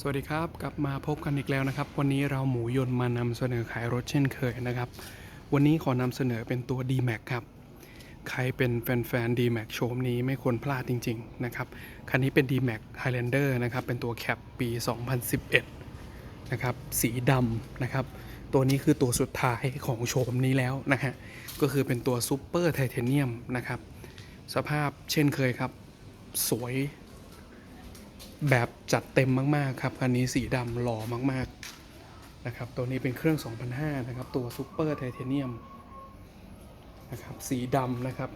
สวัสดีครับกลับมาพบกันอีกแล้วนะครับ วันนี้เราหมูยนต์มานำเสนอขายรถเช่นเคยนะครับ วันนี้ขอนำเสนอเป็นตัว D-Max ครับ ใครเป็นแฟนๆ D-Max โชมนี้ไม่ควรพลาดจริง ๆ นะครับ คันนี้เป็น D-Max Highlander นะครับ เป็นตัวแคปปี 2011 นะครับ สีดำนะครับ ตัวนี้คือตัวสุดท้ายของโชมนี้แล้วนะฮะก็คือเป็นตัวซูเปอร์ไทเทเนียมนะครับ สภาพเช่นเคยครับ สวย แบบจัดเต็มมากๆครับคันนี้สีดำหล่อมากๆนะครับตัวนี้เป็นเครื่อง 2005 นะครับ ตัวซูเปอร์ไทเทเนียมนะครับสีดำนะครับ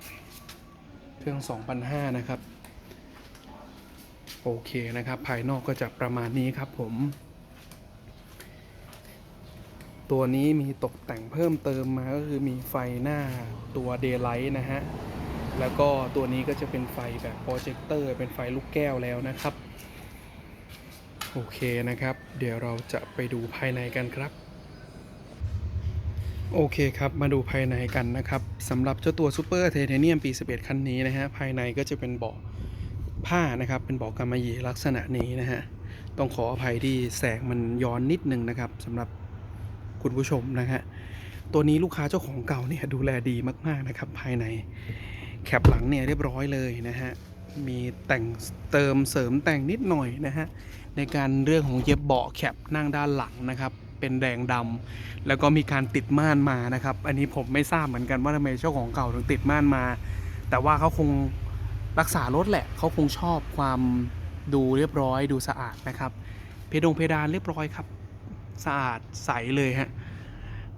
เครื่อง 2005 นะครับ โอเคนะครับ ภายนอกก็จะประมาณนี้ครับผม ตัวนี้มีตกแต่งเพิ่มเติมมาก็คือมีไฟหน้าตัว Daylight นะฮะแล้วก็ตัวนี้ก็จะเป็นไฟแบบโปรเจคเตอร์เป็นไฟลูกแก้วแล้วนะครับ โอเคนะครับ เดี๋ยวเราจะไปดูภายในกันครับ โอเคครับ มาดูภายในกันนะครับสำหรับเจ้าตัวซูเปอร์เทเทเนียมปี 11 คันนี้นะฮะ ภายในก็จะเป็นเบาะผ้านะครับ เป็นเบาะกำมะหยี่ลักษณะนี้นะฮะ ต้องขออภัยที่แสงมันย้อนนิดนึงนะครับสำหรับคุณผู้ชมนะฮะ ตัวนี้ลูกค้าเจ้าของเก่าเนี่ยดูแลดีมากๆนะครับ ภายในแคปหลังเนี่ยเรียบร้อยเลยนะฮะ มีแต่งเติมเสริมแต่งนิดหน่อยนะฮะในการเรื่องของเย็บเบาะแคปนั่งด้านหลังนะครับเป็นแดงดำแล้วก็มีการติดม่านมานะครับ อันนี้ผมไม่ทราบเหมือนกันว่าทำไมเจ้าของเก่าถึงติดม่านมา แต่ว่าเขาคงรักษารถแหละเขาคงชอบความดูเรียบร้อยดูสะอาดนะครับ เพดงเพดานเรียบร้อยครับ สะอาดใสเลยฮะ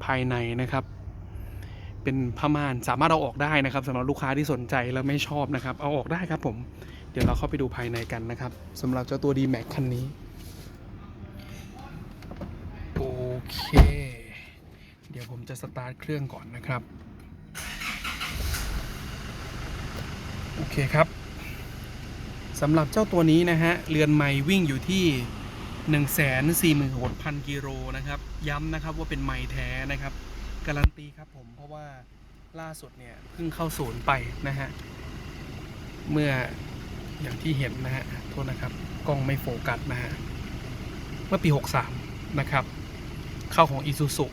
ภายในนะครับ เป็นผ้าม่านสามารถเอาออกได้นะครับสำหรับลูกค้าที่สนใจแล้วไม่ชอบนะครับ เอาออกได้ครับผม เดี๋ยวเราเข้าไปดูภายในกันนะครับสำหรับเจ้าตัว D-Max คันนี้ โอเค เดี๋ยวผมจะสตาร์ทเครื่องก่อนนะครับ โอเคครับสำหรับเจ้าตัวนี้นะฮะเรือนไม้วิ่งอยู่ที่146,000กิโลนะครับ ย้ำนะครับว่าเป็นไม้แท้นะครับ การันตีครับผมเพราะว่าล่าสุดเนี่ยเพิ่งเข้าศูนย์ไปนะฮะ เมื่ออย่างที่เห็นนะฮะโทษนะครับกล้องไม่โฟกัสนะฮะ เมื่อปี 63 นะครับ เข้าของ i s u z u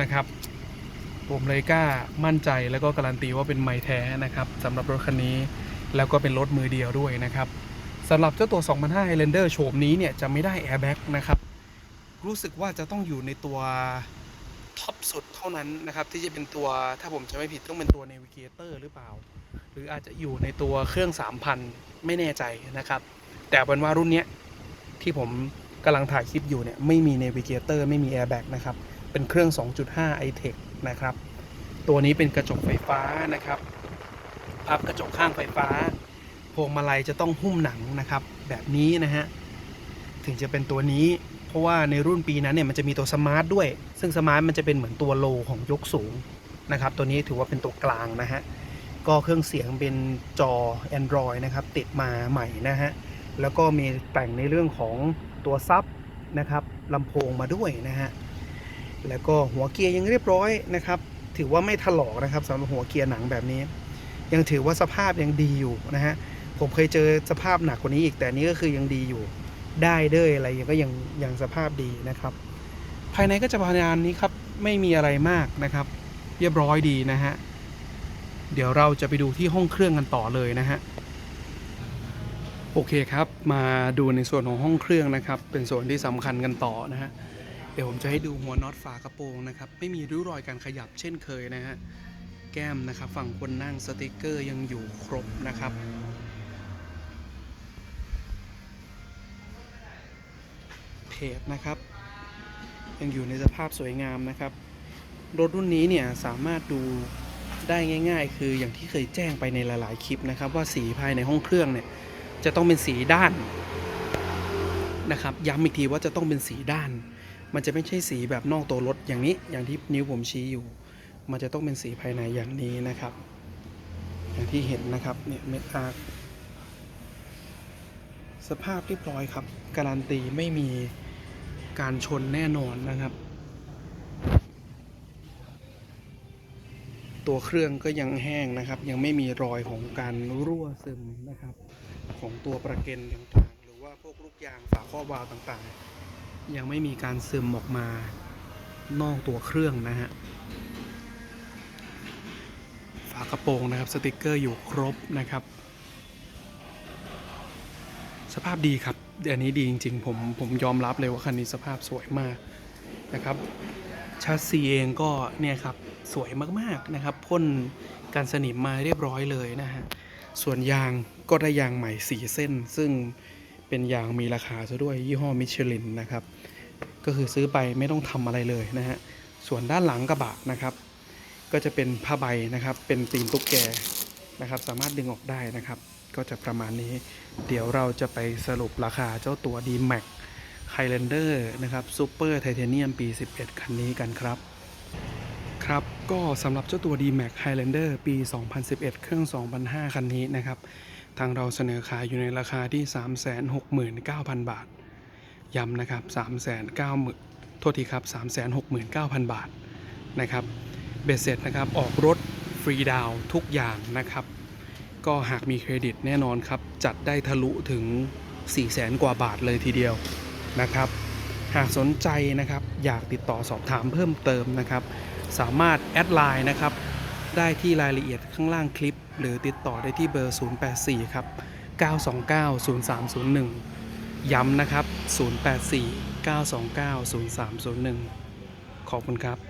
นะครับ ผมเลยกล้ามั่นใจแล้วก็การันตีว่าเป็นไม้แท้นะครับสำหรับรถคันนี้แล้วก็เป็นรถมือเดียวด้วยนะครับสำหรับเจ้าตัว 2005 Highlander โฉมนี้เนี่ยจะไม่ได้ airbag นะครับ รู้สึกว่าจะต้องอยู่ในตัว ท็อปสุดเท่านั้นนะครับ ที่จะเป็นตัวถ้าผมจะไม่ผิดต้องเป็นตัว Navigator หรือเปล่า หรืออาจจะอยู่ในตัวเครื่อง 3,000 ไม่แน่ใจนะครับ แต่เป็นว่ารุ่นนี้ที่ผมกำลังถ่ายคลิปอยู่เนี่ยไม่มี Navigator ไม่มี Airbag นะครับ เป็นเครื่อง 2.5 iTech นะครับ ตัวนี้เป็นกระจกไฟฟ้านะครับพับกระจกข้างไฟฟ้า พวงมาลัยจะต้องหุ้มหนังนะครับ แบบนี้นะฮะถึงจะเป็นตัวนี้ เพราะว่าในรุ่นปีนั้นเนี่ยมันจะมีตัวสมาร์ทด้วย ซึ่งสมาร์ทมันจะเป็นเหมือนตัวโลของยกสูงนะครับ ตัวนี้ถือว่าเป็นตัวกลางนะฮะ ก็เครื่องเสียงเป็นจอ Android นะครับ ติดมาใหม่นะฮะ แล้วก็มีแต่งในเรื่องของตัวซับนะครับลำโพงมาด้วยนะฮะ แล้วก็หัวเกียร์ยังเรียบร้อยนะครับ ถือว่าไม่ถลอกนะครับสำหรับหัวเกียร์หนังแบบนี้ ยังถือว่าสภาพยังดีอยู่นะฮะ ผมเคยเจอสภาพหนักกว่านี้อีกแต่นี้ก็คือยังดีอยู่ ได้เด้ยอะไรก็ยังยังสภาพดีนะครับ ภายในก็จะประมาณนี้ครับไม่มีอะไรมากนะครับ เรียบร้อยดีนะฮะเดี๋ยวเราจะไปดูที่ห้องเครื่องกันต่อเลยนะฮะโอเคครับ มาดูในส่วนของห้องเครื่องนะครับ เป็นส่วนที่สำคัญกันต่อนะฮะเดี๋ยวผมจะให้ดูหัวน็อตฝากระโปรงนะครับ ไม่มีริ้วรอยการขยับเช่นเคยนะฮะแก้มนะครับ ฝั่งคนนั่งสติกเกอร์ยังอยู่ครบนะครับ เพจนะครับ ยังอยู่ในสภาพสวยงามนะครับ รถรุ่นนี้เนี่ยสามารถดูได้ง่าย ๆ คืออย่างที่เคยแจ้งไปในหลาย ๆ คลิปนะครับ ว่าสีภายในห้องเครื่องเนี่ยจะต้องเป็นสีด้านนะครับ ย้ำอีกทีว่าจะต้องเป็นสีด้าน มันจะไม่ใช่สีแบบนอกตัวรถอย่างนี้ อย่างที่นิ้วผมชี้อยู่ มันจะต้องเป็นสีภายในอย่างนี้นะครับ อย่างที่เห็นนะครับเนี่ยเม็ดอาร์สภาพเรียบร้อยครับ การันตีไม่มี การชนแน่นอนนะครับ ตัวเครื่องก็ยังแห้งนะครับ ยังไม่มีรอยของการรั่วซึมนะครับ ของตัวประเก็นต่างๆหรือว่าพวกลูกยางฝาครอบวาล์วต่างๆ ยังไม่มีการซึมออกมานอกตัวเครื่องนะฮะฝากระโปรงนะครับสติกเกอร์อยู่ครบนะครับ สภาพดีครับ อันนี้ดีจริงๆ ผมผมยอมรับเลยว่าคันนี้สภาพสวยมากนะครับชัสซีเองก็เนี่ยครับสวยมากๆนะครับพ่นการสนิมมาเรียบร้อยเลยนะฮะส่วนยางก็ได้ยางใหม่4เส้น ซึ่งเป็นยางมีราคาซะด้วยยี่ห้อมิชลินนะครับ ก็คือซื้อไปไม่ต้องทำอะไรเลยนะฮะส่วนด้านหลังกระบะนะครับ ก็จะเป็นผ้าใบนะครับเป็นตีนตุ๊กแกนะครับ สามารถดึงออกได้นะครับ ก็จะประมาณนี้ เดี๋ยวเราจะไปสรุปราคาเจ้าตัว d m a x Highlander นะครับ Super Titanium ปี 11 คันนี้กันครับ ครับ ก็สำหรับเจ้าตัว d m a x Highlander ปี 2011 เครื่อง 2005 คันนี้นะครับ ทางเราเสนอขายอยู่ในราคาที่ 369,000 บาท ย้ำนะครับ 390,000โทษทีครับ 369,000 บาทนะครับ เบ็ดเสร็จนะครับ ออกรถฟรีดาวทุกอย่างนะครับ ก็หากมีเครดิตแน่นอนครับ จัดได้ทะลุถึง 4 0 0แสนกว่าบาทเลยทีเดียวนะครับ หากสนใจนะครับอยากติดต่อสอบถามเพิ่มเติมนะครับ สามารถแอดไลน์นะครับได้ที่รายละเอียดข้างล่างคลิป หรือติดต่อได้ที่เบอร์ 084 ครับ 929 0301 ย้ำนะครับ 084 929 0301 ขอบคุณครับ